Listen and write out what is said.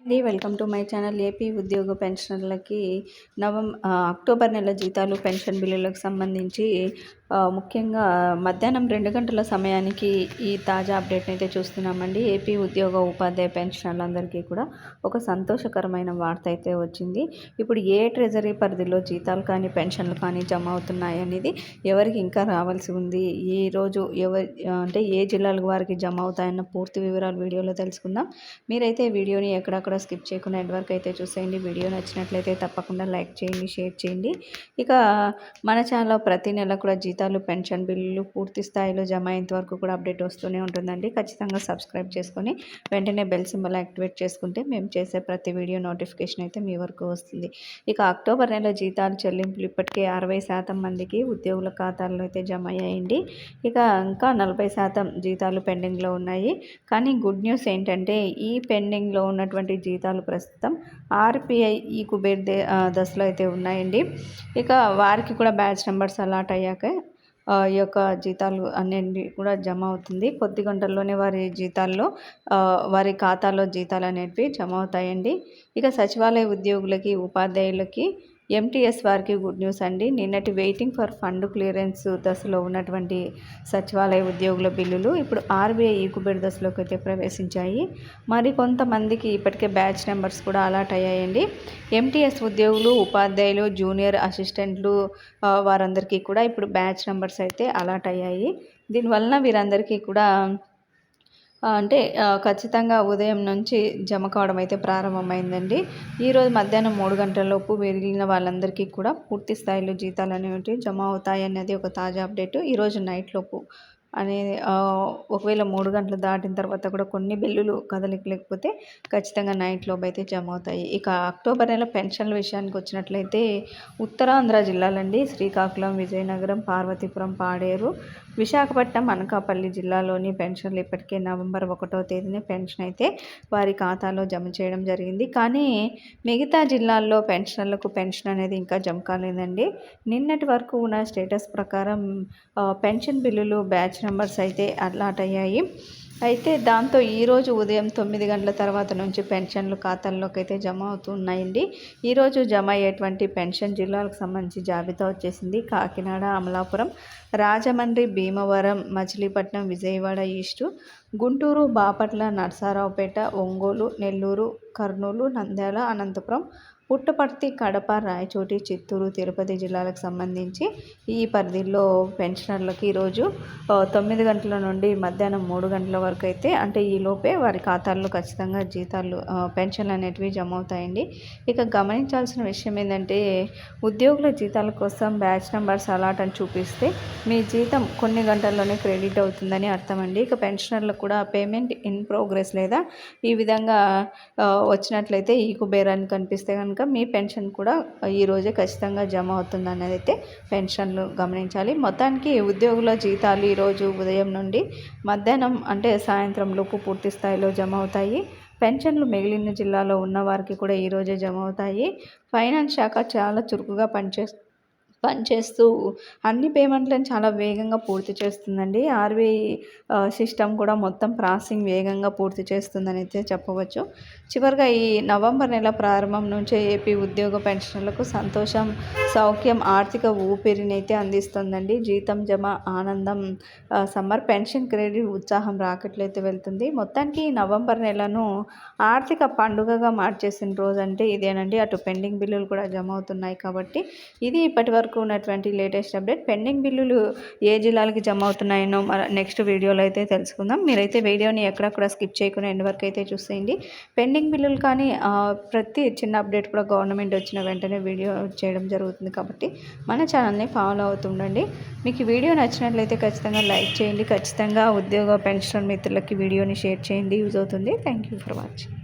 అండి welcome to my channel AP ఉద్యోగ పెన్షనర్లకి. నవం అక్టోబర్ నెల జీతాలు పెన్షన్ బిల్లులకు సంబంధించి ముఖ్యంగా మధ్యాహ్నం రెండు గంటల సమయానికి ఈ తాజా అప్డేట్ని అయితే చూస్తున్నామండి. ఏపీ ఉద్యోగ ఉపాధ్యాయ పెన్షనర్లందరికీ కూడా ఒక సంతోషకరమైన వార్త అయితే వచ్చింది. ఇప్పుడు ఏ ట్రెజరీ పరిధిలో జీతాలు కానీ పెన్షన్లు కానీ జమ అవుతున్నాయి అనేది ఎవరికి ఇంకా రావాల్సి ఉంది? ఈ రోజు ఎవరి అంటే ఏ జిల్లాల వారికి జమ అవుతాయన్న పూర్తి వివరాలు వీడియోలో తెలుసుకుందాం. మీరైతే వీడియోని ఎక్కడక్కడ స్కిప్ చేయకుండా ఎండ్ వరకు అయితే చూసేయండి. వీడియో నచ్చినట్లయితే తప్పకుండా లైక్ చేయండి షేర్ చేయండి. ఇక మన ఛానల్లో ప్రతి నెల కూడా జీతాలు పెన్షన్ బిల్లులు పూర్తి స్థాయిలో జమ అయ్యేంత వరకు కూడా అప్డేట్ వస్తూనే ఉంటుందండి. ఖచ్చితంగా సబ్స్క్రైబ్ చేసుకొని వెంటనే బెల్ సింబల్ యాక్టివేట్ చేసుకుంటే మేము చేసే ప్రతి వీడియో నోటిఫికేషన్ అయితే మీ వరకు వస్తుంది. ఇక అక్టోబర్ నెల జీతాలు చెల్లింపులు ఇప్పటికే అరవై శాతం మందికి ఉద్యోగుల ఖాతాల్లో అయితే జమ అయ్యాయండి. ఇక ఇంకా నలభై శాతం జీతాలు పెండింగ్లో ఉన్నాయి. కానీ గుడ్ న్యూస్ ఏంటంటే ఈ పెండింగ్లో ఉన్నటువంటి జీతాలు ప్రస్తుతం ఆర్పిఐ ఈ కుబేర్ దే దశలో అయితే ఉన్నాయండి. ఇక వారికి కూడా బ్యాచ్ నెంబర్స్ అలాట్ అయ్యాక ఈ యొక్క జీతాలు అన్నీ కూడా జమ అవుతుంది. కొద్ది గంటల్లోనే వారి జీతాల్లో వారి ఖాతాలో జీతాలు అనేటివి జమ అవుతాయండి. ఇక సచివాలయ ఉద్యోగులకి ఉపాధ్యాయులకి ఎంటీఎస్ వారికి గుడ్ న్యూస్ అండి. నిన్నటి వెయిటింగ్ ఫర్ ఫండ్ క్లియరెన్స్ దశలో ఉన్నటువంటి సచివాలయ ఉద్యోగుల బిల్లులు ఇప్పుడు ఆర్బీఐ ఈకుబెడ్ దశలోకి అయితే ప్రవేశించాయి. మరి కొంతమందికి ఇప్పటికే బ్యాచ్ నెంబర్స్ కూడా అలాట్ అయ్యాయండి. ఎంటీఎస్ ఉద్యోగులు ఉపాధ్యాయులు జూనియర్ అసిస్టెంట్లు వారందరికీ కూడా ఇప్పుడు బ్యాచ్ నెంబర్స్ అయితే అలాట్ అయ్యాయి. దీనివలన వీరందరికీ కూడా అంటే ఖచ్చితంగా ఉదయం నుంచి జమ కావడం అయితే ప్రారంభమైందండి. ఈరోజు మధ్యాహ్నం మూడు గంటలలోపు వెళ్ళిన వాళ్ళందరికీ కూడా పూర్తి స్థాయిలో జీతాలు అనేవి జమ అవుతాయి అనేది ఒక తాజా అప్డేట్. ఈరోజు నైట్ లోపు అనేది ఒకవేళ మూడు గంటలు దాటిన తర్వాత కూడా కొన్ని బిల్లులు కదలిక లేకపోతే ఖచ్చితంగా నైట్ లోపు అయితే జమ అవుతాయి ఇక అక్టోబర్ నెల పెన్షన్ల విషయానికి వచ్చినట్లయితే ఉత్తరాంధ్ర జిల్లాలండి శ్రీకాకుళం విజయనగరం పార్వతీపురం పాడేరు విశాఖపట్నం అనకాపల్లి జిల్లాలోని పెన్షన్లు ఇప్పటికే నవంబర్ ఒకటో తేదీన పెన్షన్ అయితే వారి ఖాతాలో జమ చేయడం జరిగింది. కానీ మిగతా జిల్లాల్లో పెన్షన్లకు పెన్షన్ అనేది ఇంకా జమ కాలేదండి. నిన్నటి వరకు ఉన్న స్టేటస్ ప్రకారం పెన్షన్ బిల్లులు బ్యాచ్ నెంబర్స్ అయితే అలాట్ అయ్యాయి అయితే దాంతో ఈరోజు ఉదయం తొమ్మిది గంటల తర్వాత నుంచి పెన్షన్లు ఖాతాల్లోకి అయితే జమ అవుతున్నాయండి. ఈరోజు జమ అయ్యేటువంటి పెన్షన్ జిల్లాలకు సంబంధించి జాబితా వచ్చేసింది. కాకినాడ అమలాపురం రాజమండ్రి భీమవరం మచిలీపట్నం విజయవాడ ఈస్టు గుంటూరు బాపట్ల నర్సారావుపేట ఒంగోలు నెల్లూరు కర్నూలు నంద్యాల అనంతపురం పుట్టపర్తి కడప రాయచోటి చిత్తూరు తిరుపతి జిల్లాలకు సంబంధించి ఈ పరిధిలో పెన్షనర్లకి ఈరోజు తొమ్మిది గంటల నుండి మధ్యాహ్నం మూడు గంటల వరకు అయితే అంటే ఈ లోపే వారి ఖాతాల్లో ఖచ్చితంగా జీతాలు పెన్షన్లు అనేటివి జమ అవుతాయండి. ఇక గమనించాల్సిన విషయం ఏంటంటే ఉద్యోగుల జీతాల కోసం బ్యాచ్ నెంబర్స్ అలాట్ అని చూపిస్తే మీ జీతం కొన్ని గంటల్లోనే క్రెడిట్ అవుతుందని అర్థమండి. ఇక పెన్షనర్లకు కూడా పేమెంట్ ఇన్ ప్రోగ్రెస్ లేదా ఈ విధంగా వచ్చినట్లయితే ఈ కుబేరాన్ని కనిపిస్తే కనుక కనుక మీ పెన్షన్ కూడా ఈరోజే ఖచ్చితంగా జమ అవుతుంది అనేది అయితే పెన్షన్లు గమనించాలి. మొత్తానికి ఉద్యోగుల జీతాలు ఈరోజు ఉదయం నుండి మధ్యాహ్నం అంటే సాయంత్రం లోపు పూర్తి స్థాయిలో జమ అవుతాయి. పెన్షన్లు మిగిలిన జిల్లాలో ఉన్న వారికి కూడా ఈరోజే జమ అవుతాయి. ఫైనాన్స్ శాఖ చాలా చురుకుగా పనిచేస్తుంది పనిచేస్తూ అన్ని పేమెంట్లను చాలా వేగంగా పూర్తి చేస్తుందండి. ఆర్బీఐ సిస్టమ్ కూడా మొత్తం ప్రాసెసింగ్ వేగంగా పూర్తి చేస్తుందని అయితే చెప్పవచ్చు. చివరిగా ఈ నవంబర్ నెల ప్రారంభం నుంచే ఏపీ ఉద్యోగ పెన్షన్లకు సంతోషం సౌఖ్యం ఆర్థిక ఊపిరిని అయితే అందిస్తుందండి. జీతం జమ ఆనందం సమ్మర్ పెన్షన్ క్రెడిట్ ఉత్సాహం రాకెట్లయితే వెళ్తుంది. మొత్తానికి నవంబర్ నెలను ఆర్థిక పండుగగా మార్చేసిన రోజు అంటే ఇదేనండి. అటు పెండింగ్ బిల్లులు కూడా జమ అవుతున్నాయి కాబట్టి ఇది ఇప్పటి వరకు వరకు ఉన్నటువంటి లేటెస్ట్ అప్డేట్ పెండింగ్ బిల్లులు ఏ జిల్లాలకి జమ అవుతున్నాయనో నెక్స్ట్ వీడియోలో అయితే తెలుసుకుందాం. మీరైతే వీడియోని ఎక్కడక్కడ స్కిప్ చేయకుండా ఎండ్ వరకు అయితే చూసేయండి. పెండింగ్ బిల్లులు కానీ ప్రతి చిన్న అప్డేట్ కూడా గవర్నమెంట్ వచ్చిన వెంటనే వీడియో చేయడం జరుగుతుంది కాబట్టి మన ఛానల్ని ఫాలో అవుతుండండి మీకు వీడియో నచ్చినట్లయితే ఖచ్చితంగా లైక్ చేయండి. ఖచ్చితంగా ఉద్యోగ పెన్షన్ మిత్రులకి వీడియోని షేర్ చేయండి. యూజ్ అవుతుంది. Thank you for watching.